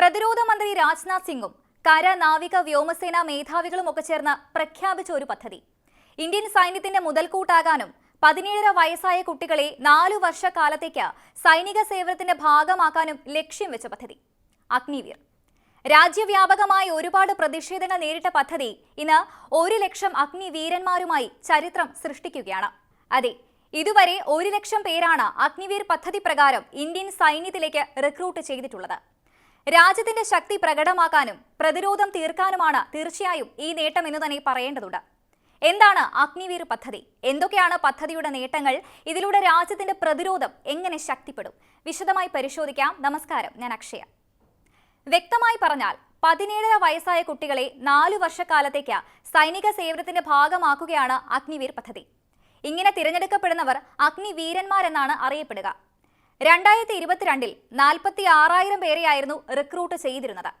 പ്രതിരോധ മന്ത്രി രാജ്നാഥ് സിംഗും കര നാവിക വ്യോമസേന മേധാവികളും ഒക്കെ ചേർന്ന് പ്രഖ്യാപിച്ച ഒരു പദ്ധതി. ഇന്ത്യൻ സൈന്യത്തിന്റെ മുതൽക്കൂട്ടാകാനും പതിനേഴര വയസ്സായ കുട്ടികളെ നാലു വർഷക്കാലത്തേക്ക് സൈനിക സേവനത്തിന്റെ ഭാഗമാക്കാനും ലക്ഷ്യം വെച്ച പദ്ധതി. അഗ്നിവീർ. രാജ്യവ്യാപകമായി ഒരുപാട് പ്രതിഷേധങ്ങൾ നേരിട്ട പദ്ധതി ഇന്ന് ഒരു ലക്ഷം അഗ്നിവീരന്മാരുമായി ചരിത്രം സൃഷ്ടിക്കുകയാണ്. അതെ ഇതുവരെ ഒരു ലക്ഷം പേരാണ് അഗ്നിവീർ പദ്ധതി പ്രകാരം ഇന്ത്യൻ സൈന്യത്തിലേക്ക് റിക്രൂട്ട് ചെയ്തിട്ടുള്ളത്. രാജ്യത്തിന്റെ ശക്തി പ്രകടമാക്കാനും പ്രതിരോധം തീർക്കാനുമാണ് തീർച്ചയായും ഈ നേട്ടം എന്ന് തന്നെ പറയേണ്ടതുണ്ട്. എന്താണ് അഗ്നിവീർ പദ്ധതി? എന്തൊക്കെയാണ് പദ്ധതിയുടെ നേട്ടങ്ങൾ? ഇതിലൂടെ രാജ്യത്തിന്റെ പ്രതിരോധം എങ്ങനെ ശക്തിപ്പെടും? വിശദമായി പരിശോധിക്കാം. നമസ്കാരം. ഞാൻ അക്ഷയ. വ്യക്തമായി പറഞ്ഞാൽ പതിനേഴര വയസ്സായ കുട്ടികളെ നാലു വർഷക്കാലത്തേക്ക് സൈനിക സേവനത്തിന്റെ ഭാഗമാക്കുകയാണ് അഗ്നിവീർ പദ്ധതി. ഇങ്ങനെ തിരഞ്ഞെടുക്കപ്പെടുന്നവർ അഗ്നിവീരന്മാരെന്നാണ് അറിയപ്പെടുക. രണ്ടായിരത്തി ഇരുപത്തിരണ്ടിൽ നാൽപ്പത്തി ആറായിരം പേരെയായിരുന്നു റിക്രൂട്ട് ചെയ്തിരുന്നത്.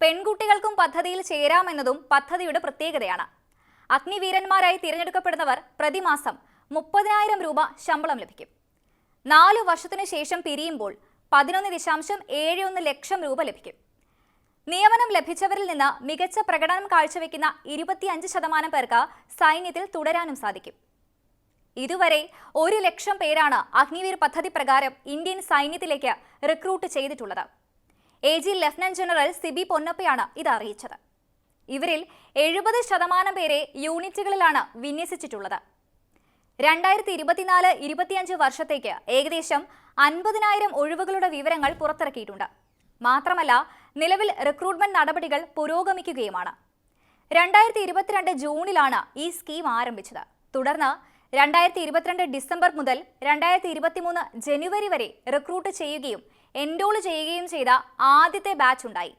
പെൺകുട്ടികൾക്കും പദ്ധതിയിൽ ചേരാമെന്നതും പദ്ധതിയുടെ പ്രത്യേകതയാണ്. അഗ്നിവീരന്മാരായി തിരഞ്ഞെടുക്കപ്പെടുന്നവർ പ്രതിമാസം മുപ്പതിനായിരം രൂപ ശമ്പളം ലഭിക്കും. നാലു വർഷത്തിനു ശേഷം പിരിയുമ്പോൾ പതിനൊന്ന് ദശാംശം ഏഴ് ഒന്ന് ലക്ഷം രൂപ ലഭിക്കും. നിയമനം ലഭിച്ചവരിൽ നിന്ന് മികച്ച പ്രകടനം കാഴ്ചവെക്കുന്ന ഇരുപത്തിയഞ്ച് ശതമാനം പേർക്ക് സൈന്യത്തിൽ തുടരാനും സാധിക്കും. ഇതുവരെ ഒരു ലക്ഷം പേരാണ് അഗ്നിവീർ പദ്ധതി പ്രകാരം ഇന്ത്യൻ സൈന്യത്തിലേക്ക് റിക്രൂട്ട് ചെയ്തിട്ടുള്ളത്. A G lieutenant general C B പൊന്നപ്പയാണ് ഇത് അറിയിച്ചത്. ഇവരിൽ എഴുപത് ശതമാനം പേരെ യൂണിറ്റുകളിലാണ് വിന്യസിച്ചിട്ടുള്ളത്. രണ്ടായിരത്തി ഇരുപത്തിനാല് ഇരുപത്തിയഞ്ച് വർഷത്തേക്ക് ഏകദേശം അൻപതിനായിരം ഒഴിവുകളുടെ വിവരങ്ങൾ പുറത്തിറക്കിയിട്ടുണ്ട്. മാത്രമല്ല നിലവിൽ റിക്രൂട്ട്മെന്റ് നടപടികൾ പുരോഗമിക്കുകയുമാണ്. രണ്ടായിരത്തി ഇരുപത്തിരണ്ട് ജൂണിലാണ് ഈ സ്കീം ആരംഭിച്ചത്. തുടർന്ന് രണ്ടായിരത്തി ഇരുപത്തിരണ്ട് ഡിസംബർ മുതൽ രണ്ടായിരത്തി ഇരുപത്തിമൂന്ന് ജനുവരി വരെ റിക്രൂട്ട് ചെയ്യുകയും എൻറോൾ ചെയ്യുകയും ചെയ്ത ആദ്യത്തെ ബാച്ച് ഉണ്ടായി.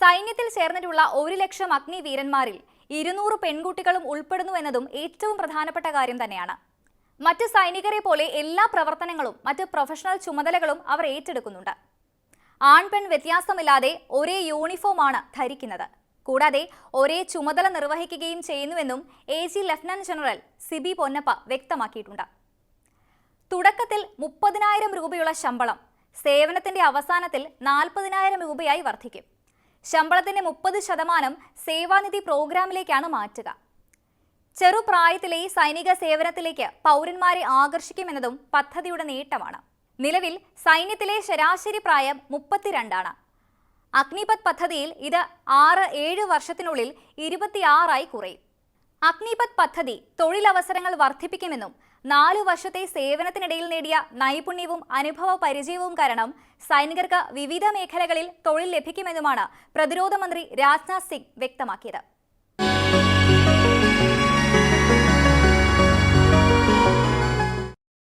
സൈന്യത്തിൽ ചേർന്നിട്ടുള്ള ഒരു ലക്ഷം അഗ്നിവീരന്മാരിൽ ഇരുന്നൂറ് പെൺകുട്ടികളും ഉൾപ്പെടുന്നു എന്നതും ഏറ്റവും പ്രധാനപ്പെട്ട കാര്യം തന്നെയാണ്. മറ്റ് സൈനികരെ പോലെ എല്ലാ പ്രവർത്തനങ്ങളും മറ്റ് പ്രൊഫഷണൽ ചുമതലകളും അവർ ഏറ്റെടുക്കുന്നുണ്ട്. ആൺ പെൺ വ്യത്യാസമില്ലാതെ ഒരേ യൂണിഫോമാണ് ധരിക്കുന്നത്. കൂടാതെ ഒരേ ചുമതല നിർവഹിക്കുകയും ചെയ്യുന്നുവെന്നും A G lieutenant general C B Ponnappa വ്യക്തമാക്കിയിട്ടുണ്ട്. തുടക്കത്തിൽ മുപ്പതിനായിരം രൂപയുള്ള ശമ്പളം സേവനത്തിന്റെ അവസാനത്തിൽ നാൽപ്പതിനായിരം രൂപയായി വർദ്ധിക്കും. ശമ്പളത്തിന്റെ മുപ്പത് ശതമാനം സേവാനിധി പ്രോഗ്രാമിലേക്കാണ് മാറ്റുക. ചെറുപ്രായത്തിലെ സൈനിക സേവനത്തിലേക്ക് പൗരന്മാരെ ആകർഷിക്കുമെന്നതും പദ്ധതിയുടെ നേട്ടമാണ്. നിലവിൽ സൈന്യത്തിലെ ശരാശരി പ്രായം മുപ്പത്തിരണ്ടാണ്. അഗ്നിപത് പദ്ധതിയിൽ ഇത് ആറ് ഏഴ് വർഷത്തിനുള്ളിൽ ഇരുപത്തിയാറായി കുറയും. അഗ്നിപത് പദ്ധതി തൊഴിലവസരങ്ങൾ വർദ്ധിപ്പിക്കുമെന്നും നാലു വർഷത്തെ സേവനത്തിനിടയിൽ നേടിയ നൈപുണ്യവും അനുഭവ പരിചയവും കാരണം സൈനികർക്ക് വിവിധ മേഖലകളിൽ തൊഴിൽ ലഭിക്കുമെന്നുമാണ് പ്രതിരോധ മന്ത്രി രാജ്നാഥ് സിംഗ് വ്യക്തമാക്കിയത്.